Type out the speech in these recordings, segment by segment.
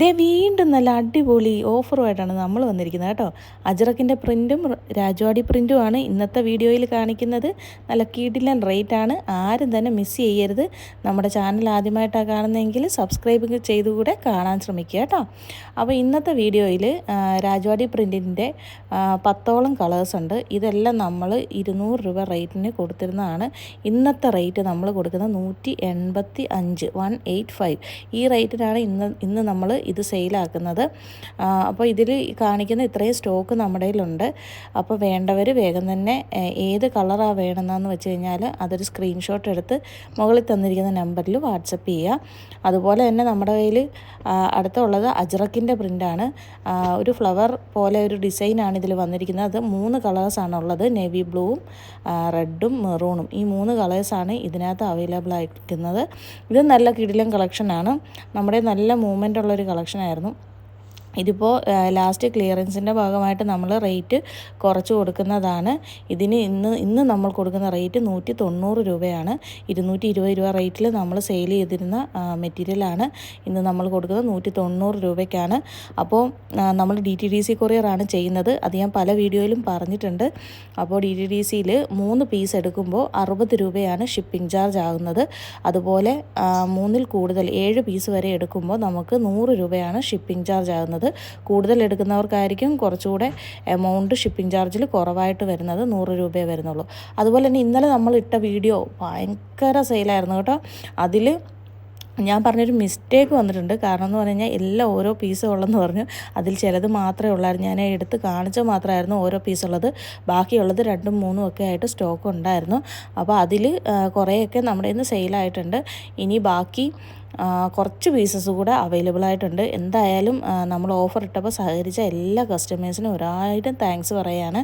ദേ വീണ്ടും നല്ല അടിപൊളി ഓഫറുമായിട്ടാണ് നമ്മൾ വന്നിരിക്കുന്നത് കേട്ടോ. അജറക്കിന്റെ പ്രിന്റും രാജവാടി പ്രിന്റുമാണ് ഇന്നത്തെ വീഡിയോയിൽ കാണിക്കുന്നത്. നല്ല കിടിലൻ റേറ്റാണ് ആരും തന്നെ മിസ് ചെയ്യരുത്. നമ്മുടെ ചാനൽ ആദ്യമായിട്ടാണ് കാണുന്നതെങ്കിൽ സബ്സ്ക്രൈബ് ചെയ്തുകൂടെ കാണാൻ ശ്രമിക്കുക കേട്ടോ. അപ്പോൾ ഇന്നത്തെ വീഡിയോയിൽ രാജവാടി പ്രിന്റിന്റെ പത്തോളം കളേഴ്സ് ഉണ്ട്. ഇതെല്ലാം നമ്മൾ ഇരുന്നൂറ് രൂപ റേറ്റിന് കൊടുത്തിരുന്നതാണ്. ഇന്നത്തെ റേറ്റ് നമ്മൾ കൊടുക്കുന്നത് നൂറ്റി എൺപത്തി അഞ്ച് വൺ എയ്റ്റ് ഫൈവ് ഈ റേറ്റിനാണ് ഇന്ന് ഇന്ന് നമ്മൾ ഇത് സെയിലാക്കുന്നത്. അപ്പോൾ ഇതിൽ കാണിക്കുന്ന ഇത്രയും സ്റ്റോക്ക് നമ്മുടെ കയ്യിലുണ്ട്. അപ്പോൾ വേണ്ടവർ വേഗം തന്നെ ഏത് കളറാണ് വേണമെന്നു വെച്ച് കഴിഞ്ഞാൽ അതൊരു സ്ക്രീൻഷോട്ട് എടുത്ത് മുകളിൽ തന്നിരിക്കുന്ന നമ്പറിൽ വാട്സപ്പ് ചെയ്യുക അതുപോലെ തന്നെ നമ്മുടെ കയ്യിൽ അടുത്തുള്ളത് അജ്രക്കിന്റെ പ്രിന്റാണ് ഒരു ഫ്ലവർ പോലെ ഒരു ഡിസൈനാണ് ഇതിൽ വന്നിരിക്കുന്നത്. അത് മൂന്ന് കളേഴ്സാണ് ഉള്ളത്. നേവി ബ്ലൂവും റെഡും മെറൂണും ഈ മൂന്ന് കളേഴ്സാണ് ഇതിനകത്ത് അവൈലബിൾ ആയിരിക്കുന്നത് ഇത് നല്ല കിടിലം കളക്ഷനാണ് നമ്മുടെ നല്ല മൂവ്മെന്റ് ഉള്ളൊരു കളക്ഷനായിരുന്നു ഇതിപ്പോൾ ലാസ്റ്റ് ക്ലിയറൻസിന്റെ ഭാഗമായിട്ട് നമ്മൾ റേറ്റ് കുറച്ച് കൊടുക്കുന്നതാണ്. ഇതിന് ഇന്ന് ഇന്ന് നമ്മൾ കൊടുക്കുന്ന റേറ്റ് നൂറ്റി തൊണ്ണൂറ് രൂപയാണ്. ഇരുന്നൂറ്റി ഇരുപത് രൂപ റേറ്റിൽ നമ്മൾ സെയിൽ ചെയ്തിരുന്ന മെറ്റീരിയലാണ് ഇന്ന് നമ്മൾ കൊടുക്കുന്നത് നൂറ്റി തൊണ്ണൂറ് രൂപയ്ക്കാണ് അപ്പോൾ നമ്മൾ ഡി ടി ഡി സി കൊറിയറാണ് ചെയ്യുന്നത്. അത് ഞാൻ പല വീഡിയോയിലും പറഞ്ഞിട്ടുണ്ട്. അപ്പോൾ ഡി ടി ഡി സിയിൽ മൂന്ന് പീസ് എടുക്കുമ്പോൾ അറുപത് രൂപയാണ് ഷിപ്പിംഗ് ചാർജ് ആകുന്നത്. അതുപോലെ മൂന്നിൽ കൂടുതൽ ഏഴ് പീസ് വരെ എടുക്കുമ്പോൾ നമുക്ക് നൂറ് രൂപയാണ് ഷിപ്പിംഗ് ചാർജ് ആകുന്നത്. കൂടുതൽ എടുക്കുന്നവർക്കായിരിക്കും കുറച്ചുകൂടെ എമൗണ്ട് ഷിപ്പിംഗ് ചാർജിൽ കുറവായിട്ട് വരുന്നത് നൂറ് രൂപയെ വരുന്നുള്ളൂ. അതുപോലെ തന്നെ ഇന്നലെ നമ്മൾ ഇട്ട വീഡിയോ ഭയങ്കര സെയിലായിരുന്നു കേട്ടോ. അതിൽ ഞാൻ പറഞ്ഞൊരു മിസ്റ്റേക്ക് വന്നിട്ടുണ്ട്. കാരണം എന്ന് പറഞ്ഞു കഴിഞ്ഞാൽ എല്ലാം ഓരോ പീസും ഉള്ളതെന്ന് പറഞ്ഞു. അതിൽ ചിലത് മാത്രമേ ഉള്ളായിരുന്നു. ഞാൻ എടുത്ത് കാണിച്ച മാത്രമായിരുന്നു ഓരോ പീസ് ഉള്ളത്. ബാക്കിയുള്ളത് രണ്ടും മൂന്നും ഒക്കെ ആയിട്ട് സ്റ്റോക്ക് ഉണ്ടായിരുന്നു. അപ്പോൾ അതിൽ കുറേയൊക്കെ നമ്മുടെ ഇന്ന് സെയിലായിട്ടുണ്ട് ഇനി ബാക്കി കുറച്ച് പീസസ് കൂടെ അവൈലബിൾ ആയിട്ടുണ്ട്. എന്തായാലും നമ്മൾ ഓഫർ ഇട്ടപ്പോൾ സഹകരിച്ച എല്ലാ കസ്റ്റമേഴ്സിനും ഒരായിരം താങ്ക്സ് പറയുകയാണ്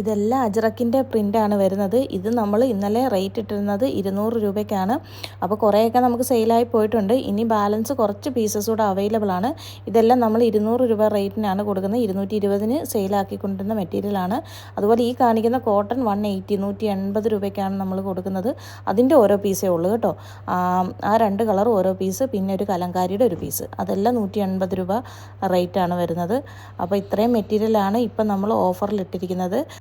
ഇതെല്ലാം അജ്രക്കിന്റെ പ്രിന്റാണ് വരുന്നത്. ഇത് നമ്മൾ ഇന്നലെ റേറ്റ് ഇട്ടിരുന്നത് ഇരുന്നൂറ് രൂപയ്ക്കാണ്. അപ്പോൾ കുറേയൊക്കെ നമുക്ക് സെയിലായി പോയിട്ടുണ്ട്. ഇനി ബാലൻസ് കുറച്ച് പീസസ് കൂടെ അവൈലബിൾ ആണ്. ഇതെല്ലാം നമ്മൾ ഇരുന്നൂറ് രൂപ റേറ്റിനാണ് കൊടുക്കുന്നത്. ഇരുന്നൂറ്റി ഇരുപതിന് സെയിലാക്കിക്കൊണ്ടിരുന്ന മെറ്റീരിയലാണ് അതുപോലെ ഈ കാണിക്കുന്ന കോട്ടൺ വൺ എയ്റ്റി നൂറ്റി എൺപത് രൂപയ്ക്കാണ് നമ്മൾ കൊടുക്കുന്നത്. അതിന്റെ ഓരോ പീസേ ഉള്ളൂ കേട്ടോ. ആ രണ്ട് കളർ ഓരോ പീസ് പിന്നെ ഒരു കലങ്കാരിയുടെ ഒരു പീസ്. അതെല്ലാം നൂറ്റി എൺപത് രൂപ റേറ്റാണ് വരുന്നത്. അപ്പോൾ ഇത്രയും മെറ്റീരിയലാണ് ഇപ്പം നമ്മൾ ഓഫറിൽ ഇട്ടിരിക്കുന്നത്.